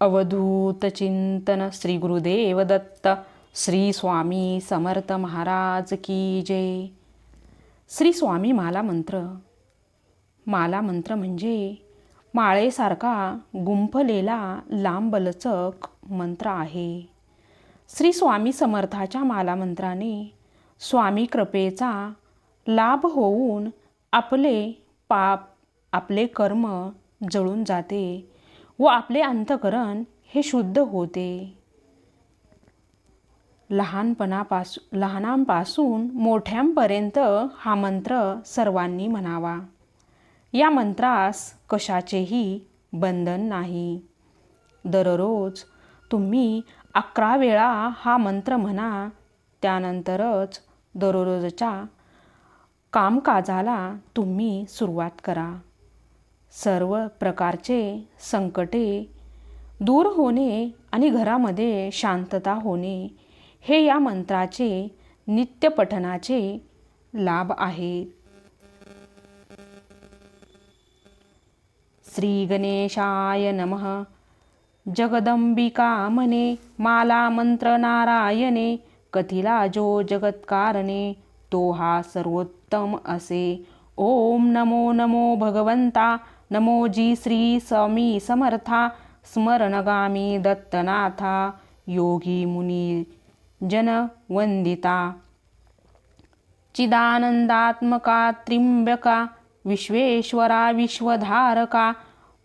अवधूत चिंतन श्री गुरुदेव दत्त श्री स्वामी समर्थ महाराज की जय। श्री स्वामी माला मंत्र। माला मंत्र म्हणजे माळेसारखा गुंफलेला लांबलचक मंत्र आहे। श्री स्वामी समर्थाच्या माला मंत्राने स्वामी कृपेचा लाभ होऊन आपले पाप आपले कर्म जळून जाते। व आपले अंतकरण हे शुद्ध होते. लहानपणापासून लहानांपासून मोठ्यांपर्यंत हा मंत्र सर्वांनी म्हणावा. या मंत्रास कशाचेही बंधन नाही. दररोज तुम्ही अकरा वेळा हा मंत्र म्हणा त्यानंतरच दररोजच्या कामकाजाला तुम्ही सुरुवात करा. सर्व प्रकारचे संकटे दूर होणे आणि घरामध्ये शांतता होणे हे या मंत्राचे नित्यपठनाचे लाभ आहेत. श्री गणेशाय नमः. जगदंबिका म्हणे माला मंत्र नारायणे कथिला जो जगत्कारणे तो हा सर्वोत्तम असे. ओम नमो नमो भगवंता. नमो जी श्री स्वामी समर्था स्मरणगामी दत्तनाथा योगी मुनी जन वंदिता चिदानंदात्मका त्रिंबका विश्वेश्वरा विश्वधारका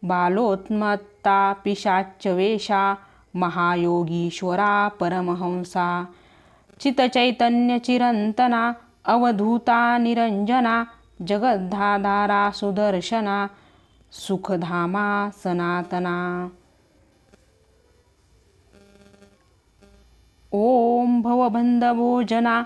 बालोत्मत्ता पिशाच्यवेशा महायोगीश्वरा परमहंसा। चितचैतन्यचिरन्तना अवधूता निरंजना जगद्धाधारा सुदर्शना सुखधामा सनातना। ओम भवबंधभोजना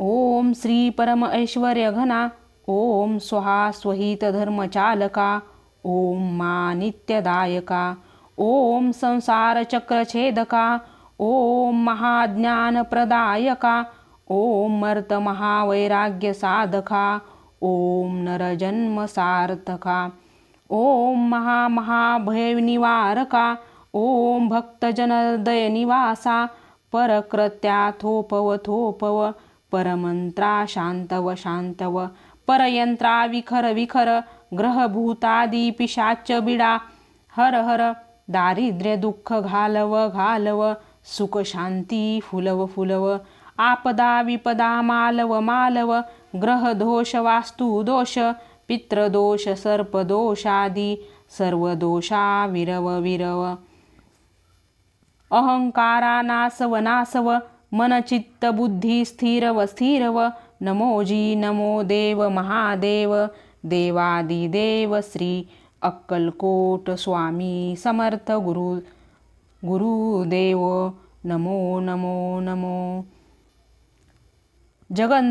ओम श्री परम ऐश्वर्यघना ओम स्वहा स्वहित धर्मचालका ओम मा नित्यदायका ओम संसारचक्रछेदका। ओम महाज्ञानप्रदायका। ओम मर्त ॐ साधका ओम नरजन्म सार्थका ओम महामहाभयनिवारका ओम भक्तजनदयनिवासा परकृत्याथोपवथोपव परकृत्या थोपव थोपव परमंत्रा शांतव शांतव परयंत्रा विखर विखर ग्रहभूतादिपिशाच बिडा हर हर दारिद्र्य दुःख घालव घालव सुख शांती फुलव फुलव आपदा विपदा मालव मालव ग्रह दोष वास्तु दोष पित्रदोष सर्पदोषादी सर्व दोषा विरव विरव। अहंकारा नासव नासव मन चित्त बुद्धी स्थिरव स्थिरव नमोजी नमो देव महादेव देवादिदेव श्री अक्कलकोट स्वामी समर्थ गुरु गुरुदेव नमो नमो नमो। जगन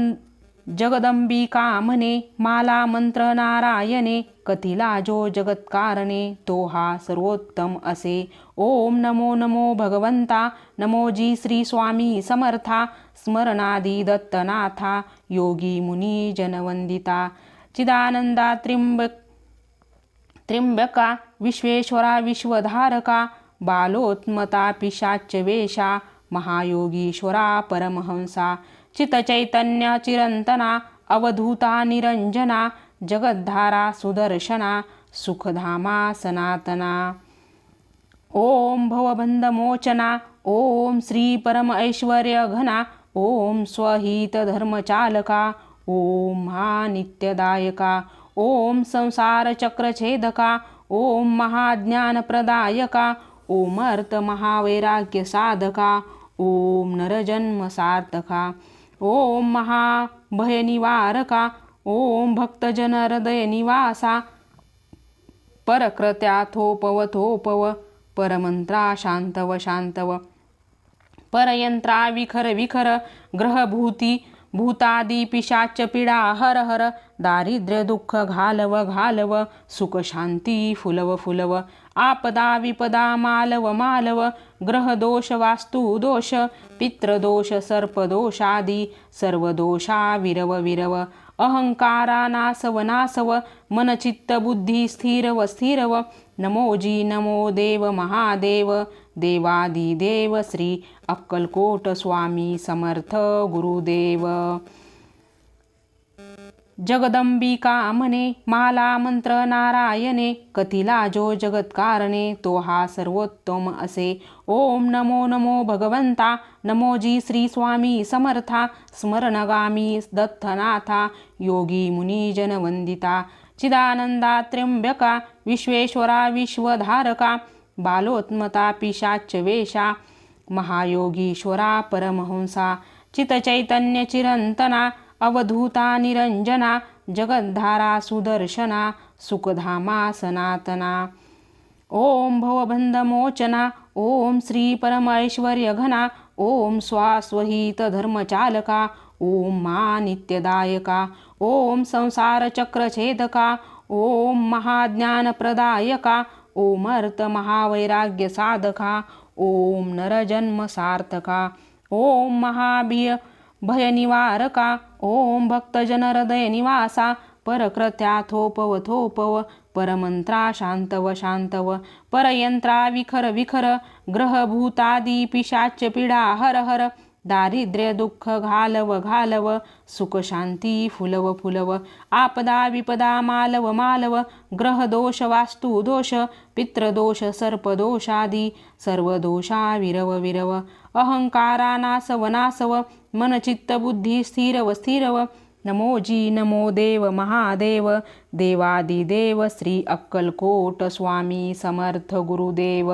जगदंबिका म्हणे माला मंत्र नारायणे कथिला जो जगत्कारणे तो हा सर्वोत्तम असे. ओम नमो नमो भगवंता नमो जी श्री स्वामी समर्था स्मरणादी दत्तनाथा योगी मुनी जनवंदिता. चिदानंदा त्रिंब त्रिंबका विश्वेश्वरा विश्वधारका बालोत्मता पिशाच्य वेशा महायोगीश्वरा परमहंसा. चितचैतन्य चिरंतना अवधूता निरंजना जगद्धारा सुदर्शना सुखधामा सनातना। ओम भवबंधमोचना ओम श्री परम ऐश्वर्य घना ओम स्वहित धर्मचालका ओम हा नित्यदायका ओम संसार चक्रछेदका ओम महाज्ञानप्रदायका ओम अर्थ महावैराग्य साधका ओम नरजन्म सार्थका ओम महाभयनिवारका ओम भक्तजन हृदय निवासा परकृत्या थोपव थोपव परमंत्रा शांतव शांतव परयंत्रा विखर विखर ग्रहभूती भूतादी पिशाच पिडा हर हर दारिद्र्य दुःख घालव घालव सुख शांती फुलव फुलव आपदा विपदा मालव मालव ग्रहदोष वास्तु दोष पितृदोष सर्पदोषादी सर्व दोषा विरव विरव अहंकारा नासव नासव मनचित्त बुद्धी स्थिरव स्थिरव नमोजी नमो देव महादेव देवादिदेव श्री अक्कलकोट स्वामी समर्थ गुरुदेव। जगदंबिका म्हणे माला मंत्र नारायणे कथिला जो जगत्कारणे तो हा सर्वोत्तम असे। ओम नमो नमो भगवंता नमोजी श्री स्वामी समर्था स्मरणगामी दत्तनाथा योगी मुनी जनवंदिता। चिदानंदा त्र्यंबका विश्वेश्वरा विश्वधारका बालोत्मता पिशाच वेषा महायोगीश्वरा परमहंसा चितचैतन्य चिरंतना अवधूता निरंजना जगद्धारा सुदर्शना सुखधामा सनातना। ओम भवबंधमोचना ओम श्री परमैश्वर्यघना ओम स्वास्वहित धर्मचालका ओम मा नित्यदायका ओम संसारचक्रछेदका ओम महाज्ञानप्रदायका महावैराग्य साधका ओम नरजन्म सार्थका ओम महाभिय भयनिवारका ओम भक्तजन हृदय निवासा परकृत्या थोपव थोपव परमंत्रा शांतव शांतव परयंत्रा विखर विखर ग्रहभूतादी पिशाच पीडा हर हर दारिद्र्य दुःख घालव घालव सुख शांती फुलव फुलव आपदा विपदा मालव मालव ग्रह दोष वास्तु दोष पितृदोष सर्पदोषादी सर्व दोषा विरव विरव अहंकारा नासव नासव मनचित्त बुद्धी स्थिरव स्थिरव नमो जी नमो देव महादेव देवादिदेव श्री अक्कलकोट स्वामी समर्थ गुरुदेव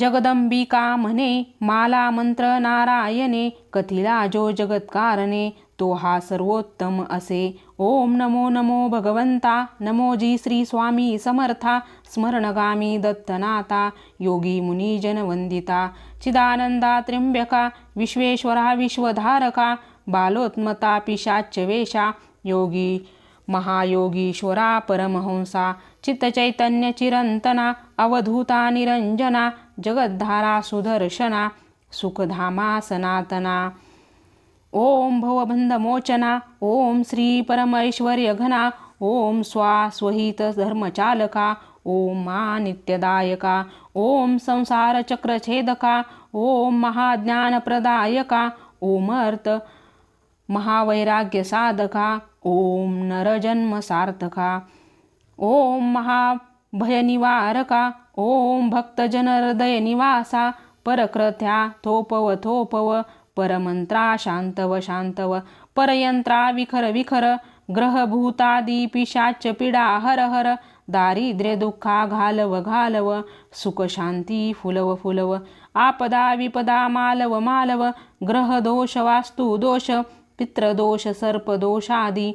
जगदंबिका म्हणे? माला मंत्र नारायणे कथिला जो जगत्कारणे तो हा सर्वोत्तम असे. ओम नमो नमो भगवंता नमो जी श्री स्वामी समर्था स्मरणगामी दत्तनाथा योगी मुनी जनवंदिता चिदानंदा त्र्यंबका विश्वेश्वरा विश्वधारका बालोत्मता पिशाच वेशा योगी महायोगीश्वरा परमहंसा चित्तचैतन्य चिरंतना अवधूता निरंजना जगद्धारा सुदर्शना सुखधामा सनातना। ओम भवबंधमोचना ओम श्री परमैश्वर्यघना ओम स्वा स्वहित धर्मचालका ओम मा नित्यदायका ओम संसारचक्रछेदका ओम महाज्ञानप्रदायका ओमर्थ महावैराग्य साधका ओम नरजन्म सार्थका ओम महाभयनिवारका ओम भक्तजन हृदय निवासा परक्रथ्या थोपव थोपव परमंत्रा शांतव शांतव परयंत्रा विखर विखर ग्रहभूतादी पिशाच पीडा हर हर दारिद्र्य दुःखा घालव घालव सुख शांती फुलव फुलव आपदा विपदा मालव मालव ग्रह दोष वास्तु दोष पित्रदोष सर्पदोषादी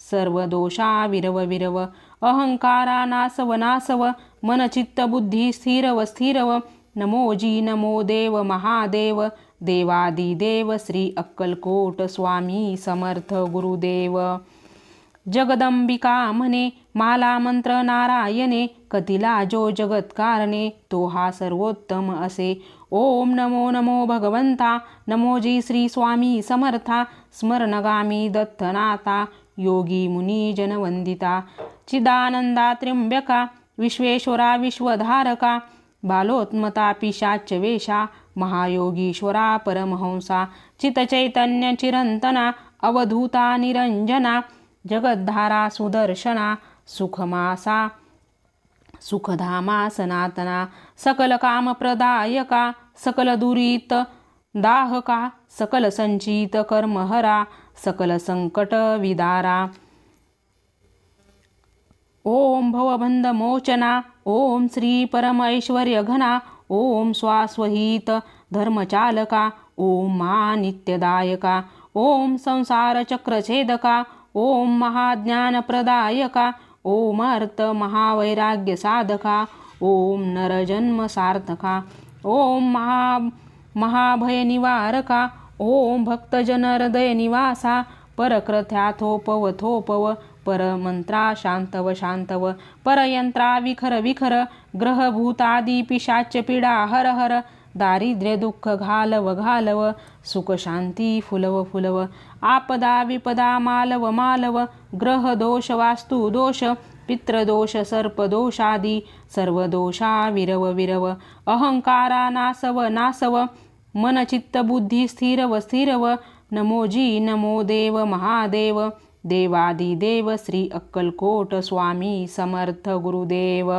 सर्व दोषा विरव विरव अहंकारा नासव नासव मनचित्त बुद्धी स्थिरव। स्थिरव नमोजी नमो देव महादेव। देवादिदेव श्री अक्कलकोट स्वामी समर्थ गुरुदेव। जगदंबिका म्हणे माला मंत्र नारायणे कतिला जो जगत्कारणे तो हा सर्वोत्तम असे। ओम नमो नमो भगवंता नमोजी श्री स्वामी समर्था स्मरणगामी दत्तनाथा योगी मुनी जनवंदिता चिदानंदा त्र्यंबका विश्वेश्वरा विश्वधारका बालोत्मता पिशाच वेशा महायोगीश्वरा परमहंसा चितचैतन्य चिरंतना अवधूता निरंजना जगद्धारा सुदर्शना सुखमासा सुखधामा सनातना सकल कामप्रदायका सकल दाहका सकल संचित कर्महरा सकल ओम भवबंध मोचना ओम श्री परमैश्वर्यघना ओम स्वास्वहित धर्मचालका ओम मा नित्यदायका ओम संसारचक्रछेदका ओम महाज्ञानप्रदायका ओम अर्थ महावैराग्य साधका ओम नरजन्म सार्थका ओम महा महाभयनिवारका ओम भक्तजन हृदय परमंत्रा शांतव शांतव परयंत्रा विखर विखर ग्रहभूतादी पिशाच पीडा हर हर दारिद्र्य दुःख घालव घालव सुख शांती फुलव फुलव आपदा विपदा मालव मालव ग्रह दोष वास्तु दोष पितृदोष सर्पदोषादी सर्व दोषा विरव विरव अहंकारा नासव नासव मन चित्त बुद्धी स्थिरव स्थिरव नमो जी नमो देव महादेव देवादिदेव श्री अक्कलकोट स्वामी समर्थ गुरुदेव।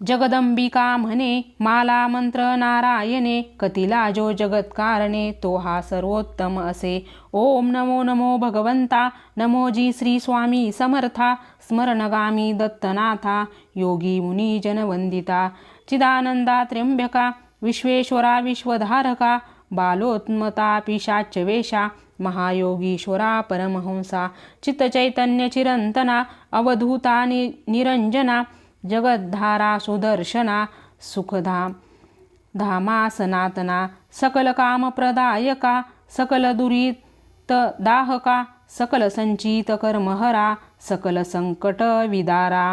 जगदंबिका म्हणे माला मंत्र नारायणे कतिला जो जगत कारणे तो हा सर्वोत्तम असे। ओम नमो नमो भगवंता नमो जी श्री स्वामी समर्था स्मरणगामी दत्तनाथा योगी मुनी जनवंदिता। चिदानंदा त्र्यंबका विश्वेश्वरा विश्वधारका बालोत्मता पिशाच्यवेशा वेशा महायोगीश्वरा परमहंसा चित्तचैतन्य चिरंतना अवधूता नि निरंजना जगद्धारा सुदर्शना सुखधा धामा सनातना सकल कामप्रदायका सकल दुरित दाहका सकल संचित कर्महरा सकल संकट विदारा।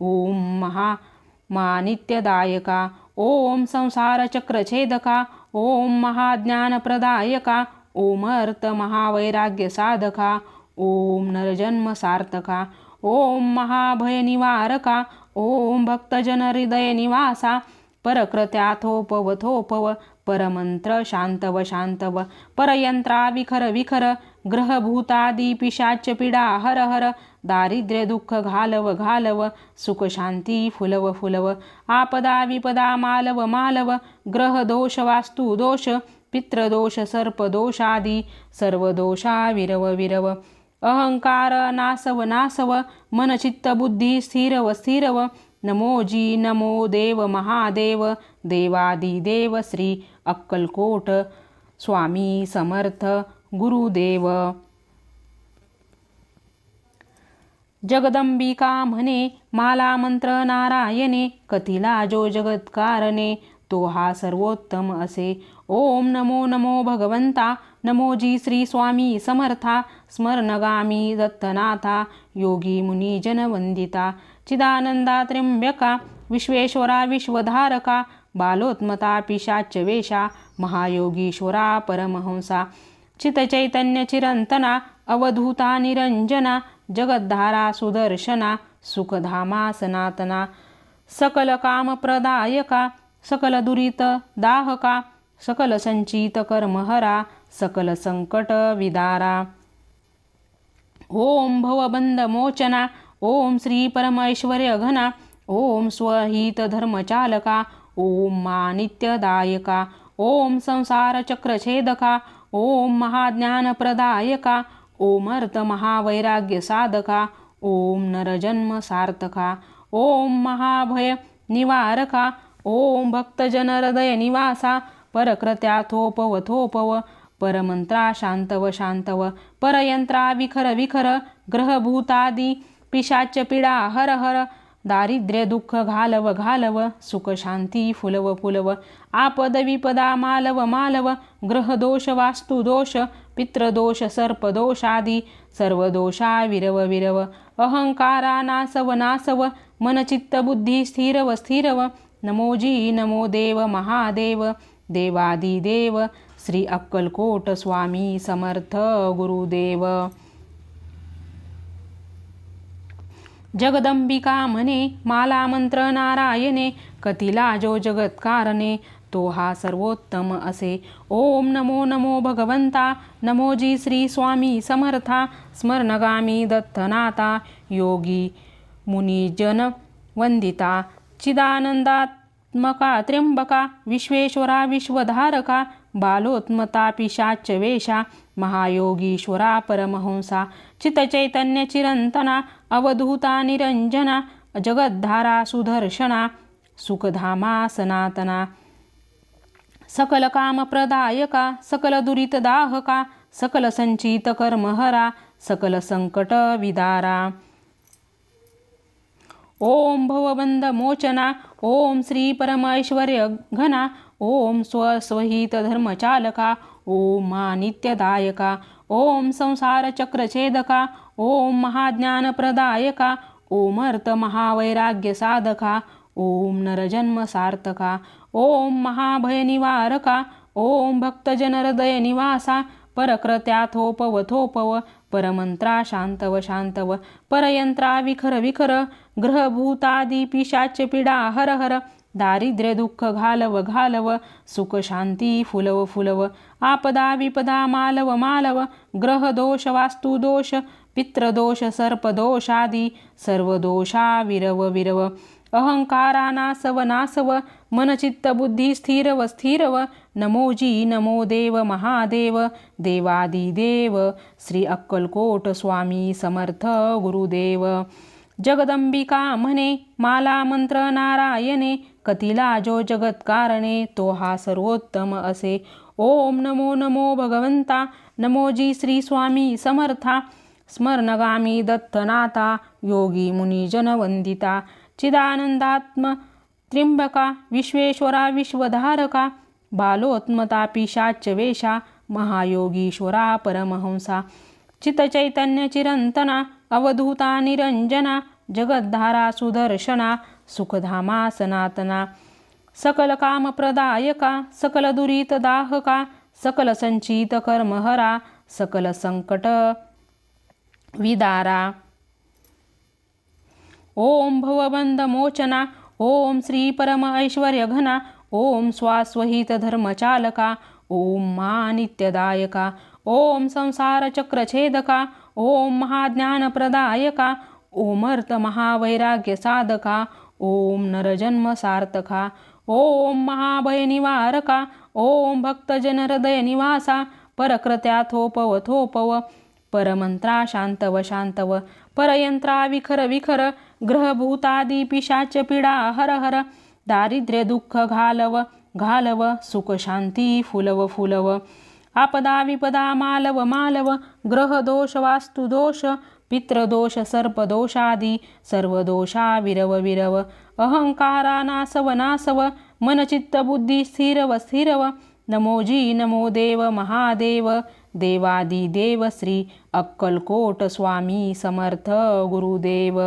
ओम महा मानित्यदायका ओम संसारचक्रछेदका ओम महाज्ञानप्रदायका ओम अर्थ महावैराग्य साधका ओम नरजन्म सार्थका ओम महाभय निवारका ओम भक्तजन हृदय निवासा परकृत्याथोपव थोपव परमंत्र शांतव शांतव परयंत्रा विखर विखर ग्रहभूतादी पिशाच पीडा हर हर दारिद्र्य दुःख घालव घालव सुख शांती फुलव फुलव. आपदा विपदा मालव मालव. ग्रह दोष वास्तू दोष. पितृदोष सर्पदोषादी सर्व दोषा विरव विरव. अहंकार नासव नासव. मन चित्त बुद्धी स्थिरव स्थिरव. नमो जी नमो देव महादेव. देवादिदेव श्री अक्कलकोट. स्वामी समर्थ गुरुदेव. जगदंबिका म्हणे माला मंत्र नारायणे कथिला जो जगत्कारणे तो हा सर्वोत्तम असे. ओम नमो नमो भगवंता नमो जी श्री स्वामी समर्था स्मरणगामी दत्तनाथा योगी मुनी जनवंदिता चिदानंदा त्र्यंबका विश्वेश्वरा विश्वधारका बालोत्मता पिशाच वेशा महायोगीश्वरा परमहंसा चितचैतन्य चिरंतना अवधूता निरंजना जगद्धारा सुदर्शना सुखधामा सनातना सकल कामप्रदायका सकल दुरित दाहका सकल संचित कर्महरा सकल संकट विदारा ओम भवबंद मोचना ओम श्री परमेश्वर्य घना ओम स्वहित धर्मचालका ओम मा नित्यदायका ओम संसार ओम महाज्ञानप्रदायका महावैराग्य साधका ओम नरजन्म सार्थका ओम महाभय निवारका ओम भक्तजन हृदय निवासा परकृत्या थोपव थोपव परमंत्रा शांतव शांतव परयंत्रा विखर विखर ग्रहभूतादी पिशाच पीडा हर हर दारिद्र्य दुःख घालव घालव सुख शांती फुलव फुलव आपद विपदा मालव मालव ग्रहदोष वास्तुदोष पितृदोष सर्पदोषादी सर्व दोषा विरव विरव। अहंकारा नासव नासव मनचित्त बुद्धी स्थिरव स्थिरव। नमो जी नमो देव महादेव देवादिदेव श्री अक्कलकोट स्वामी समर्थ गुरुदेव। जगदंबिका म्हणे माला मंत्र नारायणे कतिला जो जगत्कारणे तो हा सर्वोत्तम असे. ओम नमो नमो भगवंता. नमो जी श्री स्वामी समर्था. स्मरणगामी दत्तनाथा. योगी मुनिजन वंदिता चिदानंदात्मका त्र्यंबका. विश्वेश्वरा विश्वधारका. बालोत्मता पिशाच वेशा महायोगीश्वरा परमहंसा. चितचैतन्य चिरंतना. अवधूता निरंजना. जगद्धारा सुदर्शना. सुखधामा सनातना. सकल कामप्रदायका सकल दुरितदाहका सकल संचित कर्महरा सकल संकट विदारा। ओम भवबंध मोचना ओम श्री परमेश्वर्य घना ओम स्वस्वहित धर्मचालका ओम मानित्यदायका ओम संसार चक्रछेदका ओम महाज्ञानप्रदायका ओम अर्थ महावैराग्य साधका ओम नरजन्म सार्थका ओम महाभयनिवारका ओम भक्तजनहृदय निवासा परक्रत्या थोपव थोपव परमंत्रा शांतव शांतव परयंत्रा विखर विखर ग्रहभूतादी पिशाच पिडा हर हर दारिद्र्य दुःख घालव घालव सुख शांती फुलव फुलव आपदा विपदा मालव मालव ग्रह दोष वास्तु दोष पित्रदोष सर्पदोषादी सर्व दोषा विरव विरव। अहंकारा नासव नासव मनचित्त बुद्धी स्थिरव। स्थिरव नमोजी नमो देव महादेव देवादिदेव। श्री अक्कलकोट स्वामी समर्थ गुरुदेव। जगदंबिका म्हणे माला मंत्र नारायणे कतिला जो जगत्कारणे तो हा सर्वोत्तम असे। ओम नमो नमो भगवंता नमोजी श्री स्वामी समर्था। स्मरणगामी दत्तनाथा योगी मुनिजन वंदिता चिदानंदात्म त्रिंबका विश्वेश्वरा विश्वधारका बालोत्मता पिशाच वेशा महायोगीश्वरा परमहंसा चितचैतन्य चिरंतना अवधूता निरंजना जगद्धारा सुदर्शना सुखधामा सनातना सकल कामप्रदायका सकल दुरितदाहका सकल संचित कर्महरा सकल संकट विदारा। ओम भवबंध मोचना ओम श्री परम ऐश्वर्य घना ओम स्वास्वहित धर्मचालका ओम मा नित्यदायका ओम संसार ओम महाज्ञानप्रदायका ओमर्त महावैराग्य साधका ओम नरजन्म सार्थका ओम महाभयनिवारका ओम भक्तजन हृदय निवासा थोपव थोपव परमंत्रा शांतव शांतव परयंत्रा विखर विखर ग्रहभूतादी पिशाच पिडा हर हर दारिद्र्य दुःख घालव घालव सुख शांती फुलव फुलव आपदा विपदा मालव मालव ग्रह दोष वास्तु दोष पित्रदोष सर्पदोषादी सर्व दोषा विरव विरव अहंकारा नासव नासव मनचित्त बुद्धी स्थिरव स्थिरव नमोजी नमो देव महादेव देवादिदेव श्री अक्कलकोट स्वामी समर्थ गुरुदेव।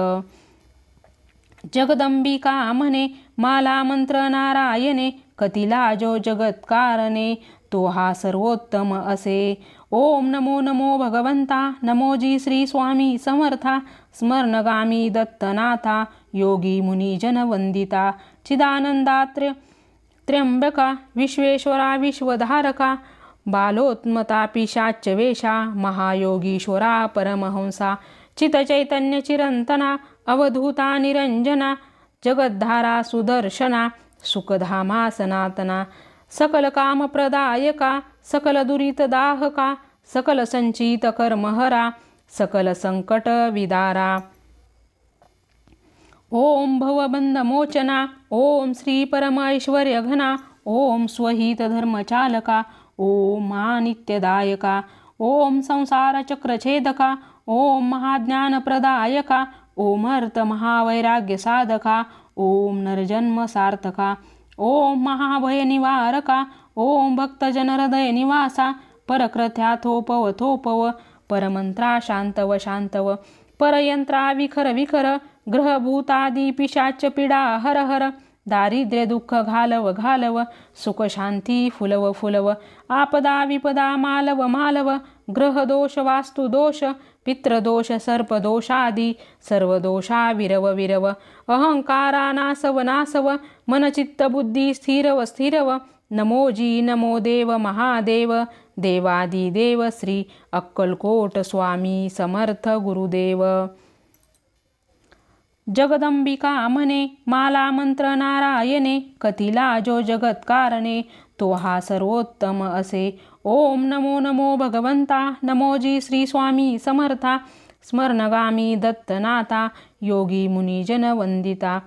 जगदंबिका म्हणे माला मंत्र नारायणे कतिला जो जगत्कारणे तो हा सर्वोत्तम असे। ओम नमो नमो भगवंता नमोजी श्री स्वामी समर्था स्मरणगामी दत्तनाथा योगी मुनिजन वंदिता चिदानंदात्र्य त्र्यंबका विश्वेश्वरा विश्वधारका बालोत्मता पिशाच वेशा महायोगीश्वरा परमहंसा चितचैतन्य चिरंतना अवधूता निरंजना जगद्धारा सुदर्शना सुखधामा सनातना सकल कामप्रदायका सकल दुरितदाहका सकल संचित कर्महरा सकल संकट विदारा ओम महानित्यदायका ओम संसारचक्रछेदका ओम महाज्ञानप्रदायका ओम अर्थ महावैराग्य साधका ओम नरजन्म सार्थका ओम महाभय निवारका ओम भक्तजनहृदय निवासा परक्रथ्या थोपव थोपव परमंत्रा शांतव शांतव परयंत्रा विखर विखर ग्रहभूतादी पिशाच पिडा हर हर दारिद्र्य दुःख घालव घालव सुख शांती फुलव फुलव आपदा विपदा मालव मालव ग्रह दोष वास्तु दोष पित्रदोष सर्पदोषादी सर्व दोषा विरव विरव अहंकारा नासव नासव मनचित्त बुद्धी स्थिरव स्थिरव नमोजी नमो देव महादेव देवादिदेव श्री अक्कलकोट स्वामी समर्थ गुरुदेव जगदंबिका म्हणे माला मंत्र नारायणे कथिला जो जगत्कारणे तो हा सर्वोत्तम असे. ओम नमो नमो भगवंता नमोजी श्री स्वामी समर्था स्मरणगामी दत्तनाथा योगी मुनिजन वंदिता.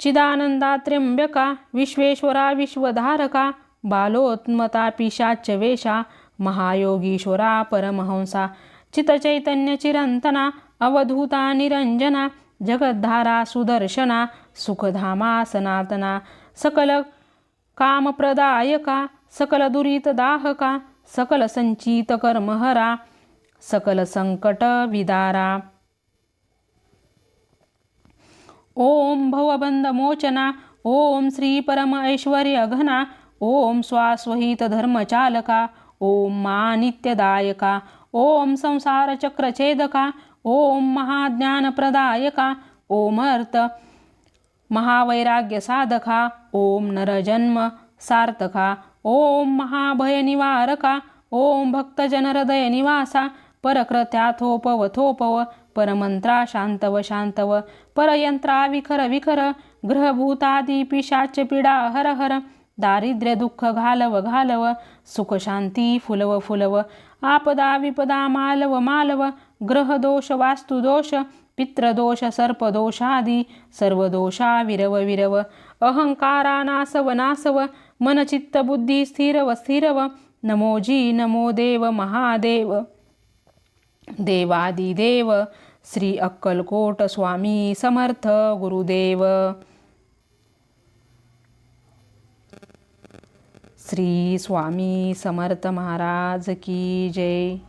चिदानंदा त्र्यंबका विश्वेश्वरा विश्वधारका बालोत्मता पिशाच वेशा महायोगीश्वरा परमहंसा चितचैतन्य चिरंतना अवधूता निरंजना जगद्धारा सुदर्शना सुखधामा सनातना सकल कामप्रदायका सकल दुरितदाहका सकल संचित कर्महरा सकल संकट विदारा ओम भवबंध मोचना ओम श्री परम ऐश्वर्य घना ओम स्वास्वहित धर्मचालका ओम मा नित्यदायका ओम संसार चक्रछेदका ओम महाज्ञानप्रदायका ओम अर्थ महावैराग्य साधका ओम नरजन्म सार्थका ओम महाभय निवारका ओम भक्तजन हृदय निवासा परकृत्या थोपव थोपव परमंत्रा शांतव शांतव परयंत्रा विखर विखर ग्रहभूतादि पिशाच पीडा हर हर दारिद्र्य दुःख घालव घालव सुख शांती फुलव फुलव आपदा विपदा मालव मालव ग्रहदोष वास्तुदोष पितृदोष पित्रदोष सर्पदोषादी सर्व दोषा विरव विरव। अहंकारा नासव नासव मनचित्त बुद्धी स्थिरव स्थिरव। नमो जी नमो देव महादेव। देवादिदेव श्री अक्कलकोट स्वामी समर्थ गुरुदेव। श्री स्वामी समर्थ महाराज की जय।